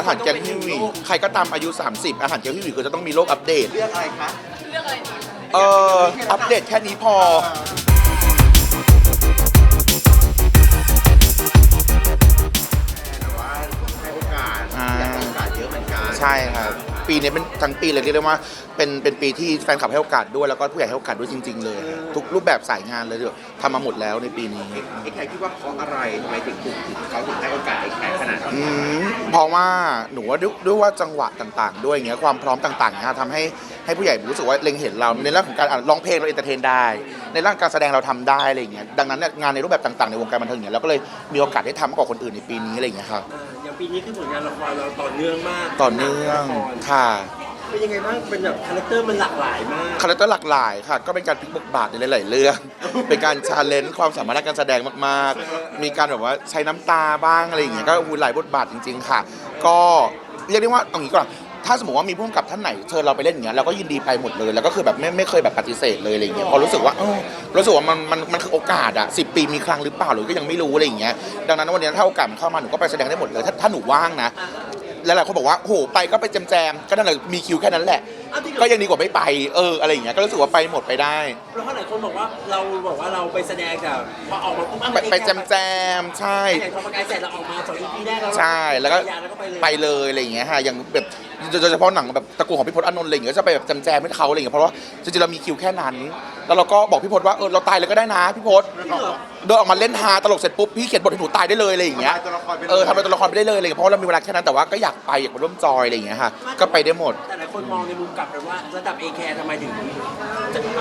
อาหารแกงฮิวหวีใครก็ตามอายุ 30 อาหารแกงฮิวหวีก็จะต้องมีโรคอัปเดต เลือกอะไรคะเรื่องอะไรดีเอออัปเดตแค่นี้พอแต่ว่าให้โอกาสอ่าอยากให้โอกาสเยอะเหมือนกัน ใช่ครับ ปีนี้เป็นทั้งปีเลยเรียกได้ว่าเป็นเป็นปีที่แฟนคลับให้โอกาสด้วยแล้วก็ผู้ใหญ่ให้โอกาสด้วยจริง ๆ เลย ทุกรูปแบบสายงานเลยเดี๋ยวทำมาหมดแล้วในปีนี้ ไอ้แขกคิดว่าเพราะอะไรทำไมถึงถูกถึงเขาถึงให้โอกาสไอ้แขกขนาดนั้นอืมเพราะว่าหนูว่าด้วยด้วยว่าจังหวะต่างๆ ด้วยอย่างเงี้ยความพร้อมต่างๆเนี่ยทำให้ให้ผู้ใหญ่รู้สึกว่าเล็งเห็นเราในเรื่องของการอะร้องเพลงเราเอนเตอร์เทนได้ ในเรื่องการแสดงเราทำได้อะไรอย่างเงี้ยดังนั้นเนี่ยงานในรูปแบบต่างๆในวงการบันเทิงอย่างเงี้ยเราก็เลยมีโอกาสได้ทำมากกว่าคนอื่นในปีนี้อะไรอย่างเงี้ยครับอ่าอย่าง ปีนี้คือผลงานละครเราต่อเนื่องมากต่อเนื่องละครค่ะเป็นยังไงบ้างเป็นแบบคาแรคเตอร์มันหลากหลายมากคาแรคเตอร์หลากหลายค่ะ ก็เป็นการพลิกบทบาทในหลาย ๆ เรื่อง เป็นการชาเลนจ์ความสามารถในการแสดงมาก ๆ มีการแบบว่าใช้น้ำตาบ้างอะไรอย่างเงี้ยก็หูหลายบทบาทจริง ๆ ค่ะ ก็เรียกได้ว่าตรงนี้ก่อน ถ้าสมมติว่ามีผู้กำกับท่านไหนเชิญเราไปเล่นอย่างเงี้ยเราก็ยินดีไปหมดเลย แล้วก็คือแบบไม่ไม่เคยแบบปฏิเสธเลยอะไรอย่างเงี้ยเพราะรู้สึกว่าเออรู้สึกว่ามันมันมันคือโอกาสอะสิปีมีครั้งหรือเปล่าหรือก็ยังไม่รู้อะไรอย่างเงี้ยดังนั้นวันนี้ถ้าโอกาสมันเข้ามาหนูก็ไปแสดงได้หมดเลยถ้าถ้าหนูว่างนะหลายๆคนบอกว่าโอ้โหไปก็ไปแจมๆก็นั่นแหละมีคิวแค่นั้นแหละอ้าวจริงเหรอก็ยังดีกว่าไม่ไปเอออะไรอย่างเงี้ยก็รู้สึกว่าไปหมดไปได้ แล้วก็หลายคนบอกว่าเราบอกว่าเราไปแสดงแต่พอออกมาปุ๊บอ้าวไปไปแจมแจมๆใช่อย่างทอมกายเสร็จเราออกมาสองอีพีแรกเราใช่แล้วก็ยาแล้วก็ไปเลย ไปเลยอะไรอย่างเงี้ยฮะอย่างแบบ โดยเฉพาะหนังแบบตระกูลของพี่พจน์อานนท์อะไรอย่างเงี้ยก็จะไปแบบแจมแจมให้เขาอะไรอย่างเงี้ยเพราะว่าจริงๆเรามีคิวแค่นั้น แล้วเราก็บอกพี่พจน์ว่าเออเราตายเลยก็ได้นะพี่พจน์จริงเหรอเดินออกมาเล่นฮาตลกเสร็จปุ๊บพี่เขียนบทให้หนูตายได้เลยอะไรอย่างเงี้ยทำลายตัวละครไปเลย เออทำเป็นตัวละครไปได้เลยอะไรอย่างเงี้ยเพราะว่าเรามีเวลาแค่นั้นแต่ว่าก็อยากไปอยากมาร่วมจอยอะไรอย่างเงี้ยฮะก็ไปได้หมด แต่หลายคนมองในมุมกลับไปว่าระดับเอแคร์ทำไมถึง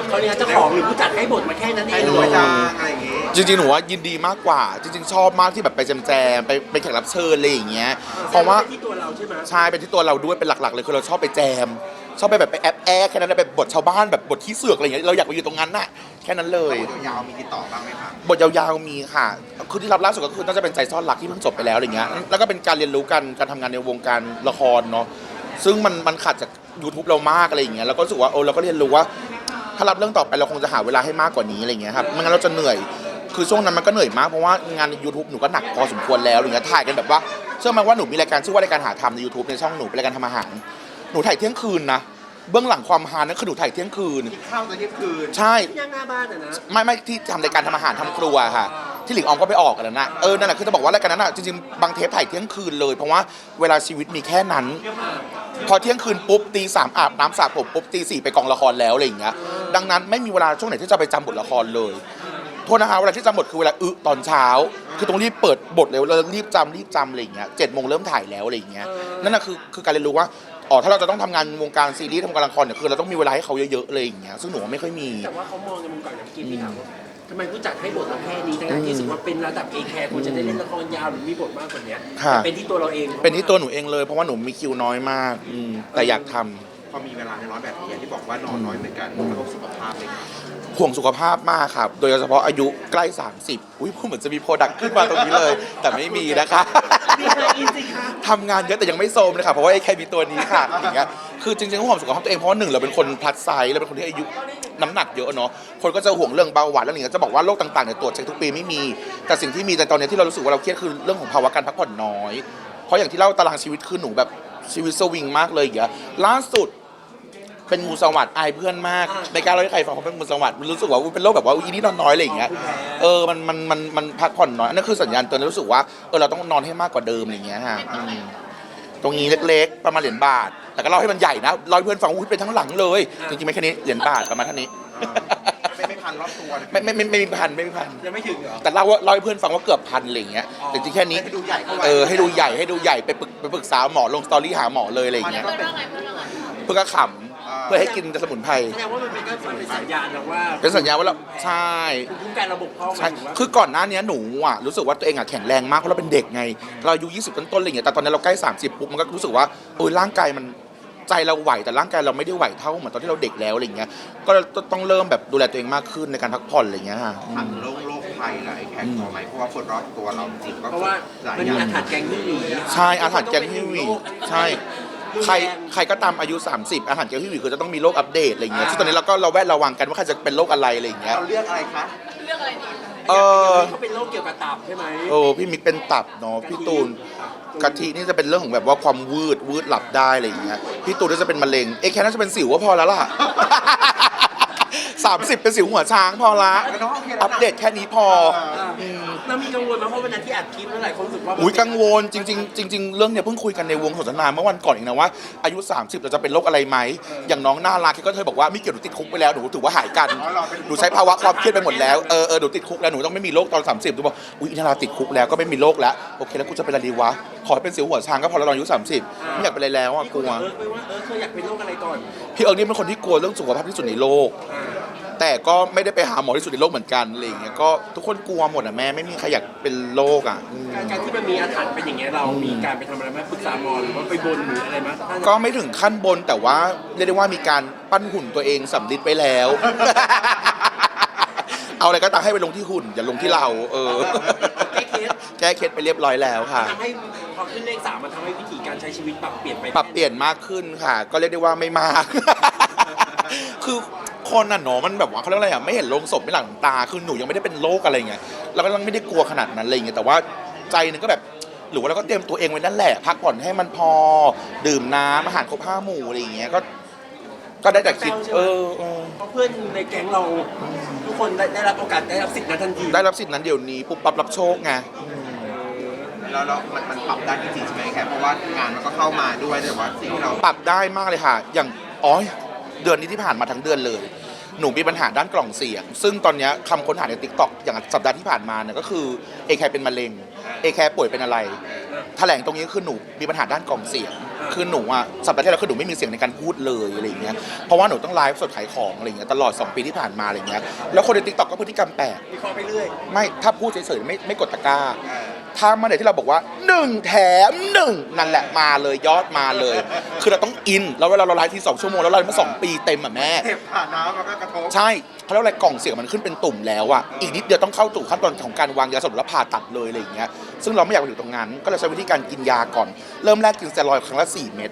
เขาเนี่ยเจ้าของหรือผู้จัดให้บทมาแค่นั้นเอให้งหนูจังอะไรอย่างงี้ จริงๆ หนูว่ายินดีมากกว่า จริง ๆ ชอบมากที่แบบไปแจมแจมๆไปไปแขกรับเชิญอะไรอย่างเงี้ยเพราะว่า ที่ตัว เราใช่ไหมใช่เป็นที่ตัวเราด้วยเป็นหลักๆเลยคือเราชอบไปแจม ชอบไปแบบไปแอบแอบแค่นั้นนะแบบบทชาวบ้านแบบบทที่เสือกอะไรอย่างเงี้ยเราอยากไปอยู่ตรงนั้นน่ะแค่นั้นเลย ยาวๆมีติดต่อบ้างไหมคะบทยาวๆมีค่ะ คือที่รับล่าสุดก็คือน่าจะเป็นใจซ่อนรักที่เพิ่งจบไปแล้วอะไรเงี้ย แล้วก็เป็นการเรียนรู้กันการทำงานในวงการละครเนาะ ซึ่งมันมันขัดจาก YouTube เรามากอะไรอย่างเงี้ย แล้วก็รู้สึกว่าเออเราก็เรียนรู้ว่า ถ้ารับเรื่องต่อไปเราคงจะหาเวลาให้มากกว่านี้อะไรเงี้ยครับ ไม่งั้นเราจะเหนื่อย คือช่วงนั้นมันก็เหนื่อยมากเพราะว่างานใน YouTube หนูก็หนักพอสมควรแล้วอะไรเงี้ยถ่ายกันแบบว่าเชื่อไหมว่าหนูมีรายการชื่อว่ารายการหาทำใน YouTube ในช่องหนูเป็นรายการทำอาหาร หนูถ่ายเที่ยงคืนนะเบื้องหลังความฮานั่นคือหนูถ่ายเที่ยงคืน ข้าวตอนเที่ยงคืนใช่ ย่างหน้าบ้านอะนะไม่ไม่ที่ทำรายการทำอาหารทำครัวค่ะ ที่หลิงออมก็ไปออกกันแล้วนะเออนั่นแหละคือจะบอกว่ารายการนั้นอะจริงๆบางเทปถ่ายเที่ยงคืนเลย เพราะว่าเวลาชีวิตมีแค่นั้น พอเที่ยงคืนปุ๊บตีสามอาบน้ำสระผมปุ๊บตีสี่ไปกองละครแล้วอะไรอย่างเงี้ยดังนั้นไม่มีเวลาช่วงไหนที่จะไปจำบทละครเลย โทษนะคะเวลาที่จำบทคือเวลาอึตอนเช้า คือต้องรีบเปิดบทเลยเรารีบจำรีบจำอะไรอย่างเงี้ยเจ็ดโมงเริ่มถ่ายแล้วอะไรอย่างเงี้ยนั่นน่ะคือคือการเรียนรู้ว่าอ๋อถ้าเราจะต้องทำงานวงการซีรีส์ทำงานละครเนี่ยคือเราต้องมีเวลาให้เขาเยอะๆเลยอย่างเงี้ยซึ่งหนูว่าไม่ค่อยมี แต่ว่าเขามองในมุมกลับอย่างที่พี่ถามว่าทำไมผู้จัดให้บทเราแค่นี้ทั้งๆที่รู้สึกว่าเป็นระดับเอแคร์ควรจะได้เล่นละครยาวหรือมีบทมากกว่านี้ค่ะ แต่เป็นที่ตัวเราเอง เป็นที่ตัวหนูเองเลย เพราะว่าหนูมีคิวน้อยมากอืมแต่อยากทำ พอมีเวลาน้อยแบบนี้ที่บอกว่านอนน้อยเหมือนกันกระทบสุขภาพเลยค่ะห่วงสุขภาพมากครับ โดยเฉพาะอายุใกล้ 30 อุ้ยพูดเหมือนจะมีโปรดักต์ขึ้นมาตรงนี้เลย แต่ไม่มีนะคะมีใครอินสิคะทำงานเยอะแต่ยังไม่โซมเลยค่ะ เพราะว่าไอ้แค่มีตัวนี้ค่ะอย่างเงี้ยคือจริงๆห่วงสุขภาพตัวเองเพราะว่าหนึ่งเราเป็นคนพลัดไซส์เราเป็นคนที่อายุน้ำหนักเยอะเนาะ คนก็จะห่วงเรื่องเบาหวานแล้วอย่างเงี้ยจะบอกว่าโรคต่างๆเนี่ยตรวจเช็คทุกปีไม่มี แต่สิ่งที่มีในตอนเนี้ยที่เรารู้สึกว่าเราเครียดคือเรื่องของภาวะการพักผ่อนน้อย เพราะอย่างที่เล่าตารางชีวิตคือหนูแบบชีวิตสวิงมากเลยอย่างเงี้ยล่าสุด เป็นงูสวัสด์อายเพื่อนมากในการเล่าให้ใครฟังเขาเป็นงูสวัสด์มันรู้สึกว่าอุ๊ยเป็นโรคแบบว่าอุ๊ยอีนี่นอนน้อยอะไรอย่างเงี้ยเออมันมันมันมันพักผ่อนน้อยอันนั่นคือสัญญาณเตือนรู้สึกว่าเออเราต้องนอนให้มากกว่าเดิมอะไรอย่างเงี้ยฮะอืมตรงนี้เล็กๆ ประมาณเหรียญบาท แต่ก็เล่าให้มันใหญ่นะเล่าให้เพื่อนฟังอุ้ยเป็นทั้งหลังเลยจริงๆไม่แค่นี้เหรียญบาทประมาณเท่านี้ ไม่ไม่พันรอบตัวนะไม่ไม่ไม่ไม่มีพันไม่มีพัน ยังไม่ถึงเหรอ แต่เล่าว่าเล่าให้เพื่อนฟังว่าเกือบพันอะไรอย่างเงี้ยแต่จริงๆแค่นี้ให้ดูใหญ่เข้าไว้ เออให้ดูใหญ่ให้ดูใหญ่ไปปรึกไปปรึกษาหมอลงสตอรี่หาหมอเลยอะไรอย่างเงี้ย เพื่อนว่าไงเพื่อนว่าไง เพื่อก็ขำเพื่อให้กินสมุนไพรแสดงว่ามันเป็นก็เป็นสัญญาณนะว่าเป็นสัญญาณว่าเราใช่ภูมิคุ้มกันระบบพร่องหใช่มายถึงว่าคือก่อนหน้านี้หนูอะรู้สึกว่าตัวเองอะแข็งแรงมากเพราะเราเป็นเด็กไง เราอายุ20ต้นๆอะไรอย่างเงี้ยแต่ตอนนี้เราใกล้30ปุ๊บมันก็รู้สึกว่าเออร่างกายมันใจเราไหวแต่ร่างกายเราไม่ได้ไหวเท่าเหมือนตอนที่เราเด็กแล้วอะไรอย่างเงี้ยก็ต้องเริ่มแบบดูแลตัวเองมากขึ้นในการพักผ่อนอะไรอย่างเงี้ยค่ะอืถามมโรคโรคภัยอะไรแขกพอไหมเพราะว่าคนรอบตัวเราจริงๆก็เพราะว่าหลายมันอมีย่างอาถรรพ์แกงที่หนีใช่อาหารแกงฮิวหวีใช่ ใครใครก็ตามอายุ 30 อาหารแกงฮิวหวีคือจะต้องมีโรคอัปเดตอะไรอย่างเงี้ยซึ่งตอนนี้เราก็เราแวดระวังกันว่าใครจะเป็นโรคอะไรอะไรอย่างเงี้ยเราเลือกอะไรคะเรื่องอะไรดีเออเขาเป็นโรคเกี่ยวกับตับใช่ไหมโอ้พี่มิกเป็นตับเนาะพี่ตูนกะทินี่จะเป็นเรื่องของแบบว่าความวืดวืดหลับได้อะไรอย่างเงี้ยพี่ตูนก็จะเป็นมะเร็งเอ๊ะแค่น่าจะเป็นสิวก็พอแล้วล่ะสามสิบเป็นสิวหัวช้างพอละแล้วน้องโอเคแล้วนะอัปเดตแค่นี้พอ เรามีกังวลไหมเพราะวันนั้นที่อัดคลิปแล้วหลายคนรู้สึกว่าอุ้ยกังวลจริงๆจริงๆเรื่องเนี้ยเพิ่งคุยกันในวงสนทนาเมื่อวันก่อนเองนะว่าอายุ 30เราจะเป็นโรคอะไรไหมอย่างน้องน่ารักก็เคยบอกว่าไม่เกี่ยวหนูติดคุกไปแล้วหนูถือว่าหายกันอ๋อเหรอเป็นหนูใช้ภาวะความเครียดไปหมดแล้วเออเออหนูติดคุกแล้วหนูต้องไม่มีโรคตอน 30หนูบอกอุ้ยน่ารักติดคุกแล้วก็ไม่มีโรคแล้วโอเคแล้วกูจะเป็นอะไรดีวะขอให้เป็นสิวหัวช้างก็พอแล้วตอนอายุ 30 ไม่อยากเป็นอะไรแล้วอะที่กคุลัยวกับเอิร์กไปว่าเออเคยอยากเป็นโรคอะไรก่อนพี่เอิร์กนี่เป็นคนที่กลัวเรื่องสุขภาพที่สุดในโลกอ่า แต่ก็ไม่ได้ไปหาหมอที่สุดในโลกเหมือนกันอะไรอย่างเงี้ยก็ทุกคนกลัวหมดอะแม่ไม่มีใครอยากเป็นโรคอะอืม การการที่มันมีอาถรรพ์เป็นอย่างเงี้ยเรามีการไปทำอะไรไหมปรึกษาหมอหรือว่าไปบนหรืออะไรไหมถ้าก็ไม่ถึงขั้นบนแต่ว่าเรียกได้ว่ามีการปั้นหุ่นตัวเองสำลิดไปแล้ว เอาอะไรก็ตามให้ไปลงที่หุ่น อย่าลงที่เรา เออ แก้เคสแก้เคล็ดไปเรียบร้อยแล้วค่ะ ทำให้พอขึ้นเลขสามมันทำให้วิธีการใช้ชีวิตปรับเปลี่ยนไปปรับเปลี่ยนมากขึ้นค่ะ ก็เรียกได้ว่าไม่มาก คือ คนน่ะเนาะมันแบบว่าเขาเรียกอะไรอะไม่เห็นโลงศพไม่หลังตาคือหนูยังไม่ได้เป็นโรคอะไรเงี้ยเราก็ยังไม่ได้กลัวขนาดนั้นอะไรเงี้ยแต่ว่าใจหนึงก็แบบหรือว่าเราก็เตรียมตัวเองไว้นั่นแหละ พักผ่อนให้มันพอดื่มน้ำอาหารครบห้าหมู่อะไรอย่างเงี้ยก็ ก็ได้แต่คิด เออเออ เพราะเพื่อนในแก๊งเราทุกคนได้ได้รับโอกาสได้รับสิทธิ์นั้นทันทีได้รับสิทธิ์นั้นเดี๋ยวนี้ปุ๊บปั๊บรับโชคไง แล้วแล้วมันมันปรับได้จริงๆใช่ไหมแค่เพราะว่างานมันก็เข้ามาด้วยแต่ว่าสิ่งที่เรา ปรับได้มากเลยค่ะ อย่างอ๋อเดือนนี้ที่ผ่านมาทั้งเดือนเลย หนูมีปัญหาด้านกล่องเสียง ซึ่งตอนเนี้ยคำค้นหาในติ๊กต็อกอย่างสัปดาห์ที่ผ่านมาเนี่ยก็คือเอแคเป็นมะเร็งเอแคป่วยเป็นอะไร แถลงตรงนี้คือหนูมีปัญหาด้านกล่องเสียง คือหนูอะสัปดาห์ที่แล้วคือหนูไม่มีเสียงในการพูดเลยอะไรอย่างเงี้ย เพราะว่าหนูต้องไลฟ์สดขายของอะไรอย่างเงี้ยตลอด 2 ปีที่ผ่านมาอะไรอย่างเงี้ย แล้วคนในติ๊กต็อกก็พฤติกรรมแปลก วิเคราะห์ไปเรื่อย ไม่ถ้าพูดเฉยๆไม่ไม่กดตะกร้า ถ้าเมื่อไหร่ที่เราบอกว่า1แถม1นั่นแหละมาเลยยอดมาเลย คือเราต้องอิน แล้วเวลาเราไลฟ์ทีสองชั่วโมงแล้วเรามาสองปีเต็มอะแม่เจ็บผ่านน้ำมันก็กระทบ ใช่เขาเรียกอะไรกล่องเสียงมันขึ้นเป็นตุ่มแล้วอะอีกนิดเดียวต้องเข้าสู่ขั้นตอนของการวางยาสลบแล้วผ่าตัดเลยอะไรอย่างเงี้ยซึ่งเราไม่อยากไปถึงตรงนั้น ก็เลยใช้วิธีการกินยาก่อน เริ่มแรกกินสเตียรอยด์ครั้งละ4เม็ด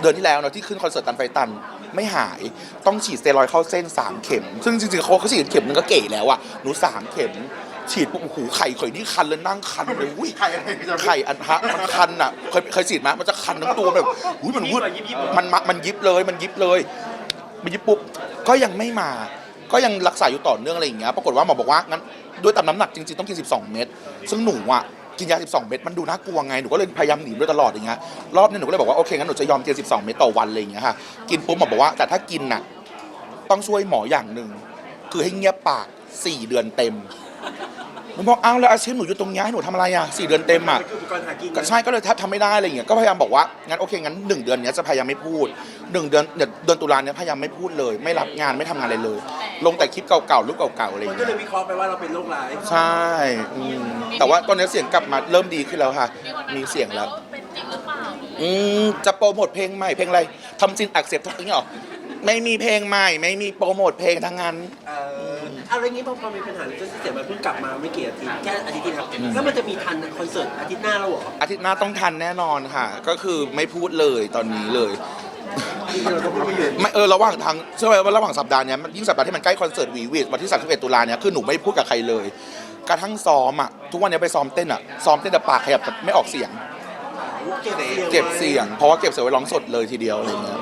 เดือนที่แล้วเนาะที่ขึ้นคอนเสิร์ตตันไฟตันไม่หายต้องฉีดสเตียรอยด์เข้าเส้น3เข็ม ซึ่งจริงๆเขาเขาฉีดเข็มนึงก็เก๋แล้วอะหนูสามเข็ม ฉีดปุ๊บโอ้โหไข่ข่อยนี่คันเลยนั่งคันเลยอุ้ยไข่อะไรจะไข่อันทะมันคันอะเคยเคยฉีดไหมมันจะคันทั้งตัวแบบอุ้ยมันวืดมันมามันยิบเลยมันยิบเลยมันยิบปุ๊บก็ยังไม่มา ก็ยังรักษาอยู่ต่อเนื่องอะไรอย่างเงี้ยปรากฏว่าหมอบอกว่างั้นด้วยตามน้ำหนักจริงๆต้องกิน 12 เม็ดซึ่งหนูอะกินยา 12 เม็ดมันดูน่ากลัวไง หนูก็เลยพยายามหนีด้วยตลอดอย่างเงี้ย รอบนี้หนูก็เลยบอกว่า โอเค งั้นหนูจะยอมกิน 12 เม็ดต่อวันอะไรอย่างเงี้ยค่ะ กินปุ๊บหมอบอกว่า แต่ถ้ากินน่ะ ต้องช่วยหมออย่างหนึ่ง คือให้เงียบปาก 4 เดือนเต็ม มันบอกอ้าวแล้วอาชีพหนูอยู่ตรงนี้ให้หนูทำอะไรอะสี่เดือนเต็มอะมันคืออุปกรณ์หากินก็ใช่ก็เลยแทบทำไม่ได้อะไรอย่างเงี้ยก็พยายามบอกว่างั้นโอเคงั้นหนึ่งเดือนเนี้ยจะพยายามไม่พูดหนึ่งเดือนเดือนเดือนตุลาเนี้ยพยายามไม่พูดเลย ไม่รับงานไม่ทำงานอะไรเลย ลงแต่คลิปเก่าๆรูปเก่าๆอะไรอมันย่างก็เลเงี้ยยวิเคราะห์ไปว่าเราเป็นโรคร้ายใช่อืมแต่ว่าตอนนี้เสียงกลับมาเริ่มดีขึ้นแล้วค่ะมีเสียงแล้ว เป็นจริงหรือเปล่าอืมจะโปรโมทเพลงใหม่เพลงอะไรทำซินอักเสบทุกอย่างเหรอ ไม่มีเพลงใหม่ ไม่มีโปรโมทเพลงทั้งนั้น เอออะไรงี้พอพอมีปัญหาเรื่องเสียงมันเพิ่งกลับมาไม่กี่อาทิตย์แค่อาทิตย์ที่แล้วแล้วมันจะมีทันคอนเสิร์ตอาทิตย์หน้าแล้วเหรออาทิตย์หน้าต้องทันแน่นอนค่ะ ก็คือไม่พูดเลยตอนนี้เลยเราต้องพูดไม่หยุดไม่เออระหว่างทางเชื่อไหมว่าระหว่างสัปดาห์เนี้ยมันยิ่งสัปดาห์ที่มันใกล้คอนเสิร์ตวีวีวันที่31ตุลาเนี้ยคือหนูไม่พูดกับใครเลย กระทั่งซ้อมอะทุกวันเนี้ยไปซ้อมเต้นอะซ้อมเต้นแต่ปากขยับแต่ไม่ออกเสียง เก็บเสียงเก็บเสียง เพราะว่าเก็บเสียงไว้ร้องสดเลยทีเดียวอะไรเงี้ย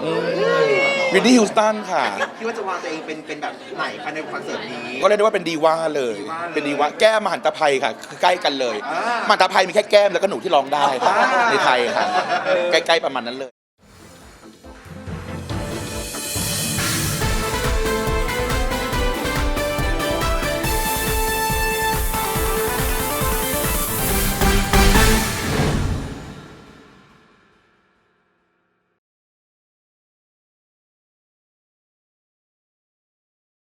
วินนี่ฮิลสตันค่ะ คิดว่าจะวางตัวเองเป็นเป็นแบบไหนคะในคอนเสิร์ตนี้ ก็เรียกได้ว่าเป็นดีว่าเลยดีว่าเลยเป็นดีว่าแก้มมหันตภัยค่ะคือใกล้กันเลยอ่ามหันตภัยมีแค่แก้มแล้วก็หนูที่ร้องได้ค่ะอ่าในไทยค่ะ ใกล้ๆประมาณนั้นเลย